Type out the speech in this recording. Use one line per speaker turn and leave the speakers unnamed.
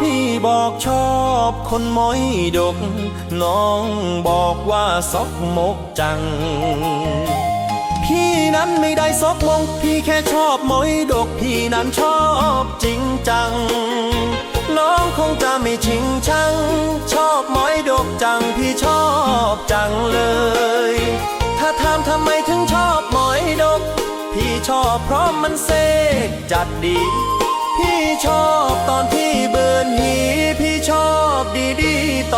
พี่บอกชอบคนม้อยดก น้องบอกว่าซอกมกจัง พี่นั้นไม่ได้ซอกมง พี่แค่ชอบม้อยดก พี่นั้นชอบจริงจัง น้องคงจะไม่ชิงชัง ชอบม้อยดกจัง พี่ชอบจังเลย ถ้าถามทำไมถึงชอบม้อยดก พี่ชอบเพราะมันเซกจัดดี อบดีดีๆต